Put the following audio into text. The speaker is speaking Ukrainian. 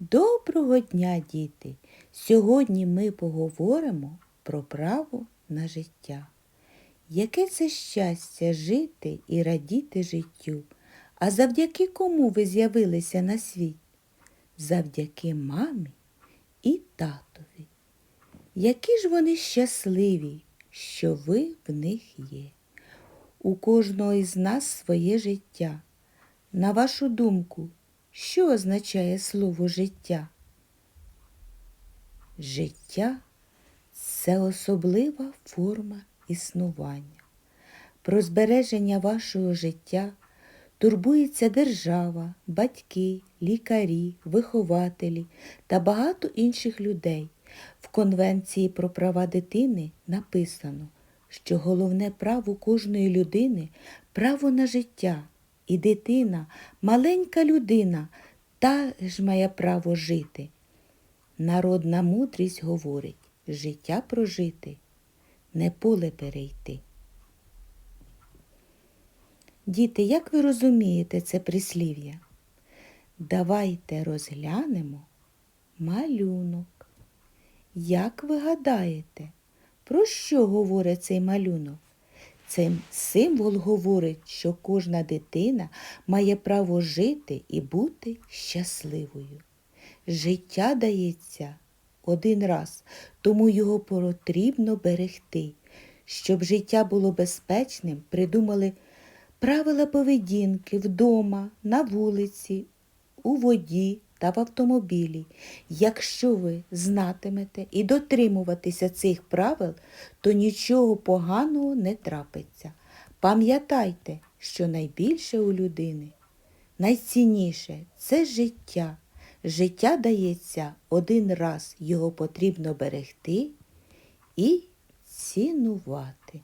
Доброго дня, діти! Сьогодні ми поговоримо про право на життя. Яке це щастя жити і радіти життю? А завдяки кому ви з'явилися на світ? Завдяки мамі і татові. Які ж вони щасливі, що ви в них є. У кожного із нас своє життя. На вашу думку, що означає слово життя? Життя це особлива форма існування. Про збереження вашого життя турбується держава, батьки, лікарі, вихователі та багато інших людей. В Конвенції про права дитини написано, що головне право кожної людини право на життя. І дитина, маленька людина, теж має право жити. Народна мудрість говорить життя прожити, не поле перейти. Діти, як ви розумієте це прислів'я? Давайте розглянемо малюнок. Як ви гадаєте, про що говорить цей малюнок? Цей символ говорить, що кожна дитина має право жити і бути щасливою. Життя дається один раз, тому його потрібно берегти. Щоб життя було безпечним, придумали правила поведінки вдома, на вулиці, у воді та в автомобілі. Якщо ви знатимете і дотримуватися цих правил, то нічого поганого не трапиться. Пам'ятайте, що найбільше у людини, найцінніше це життя. Життя дається один раз, його потрібно берегти і цінувати.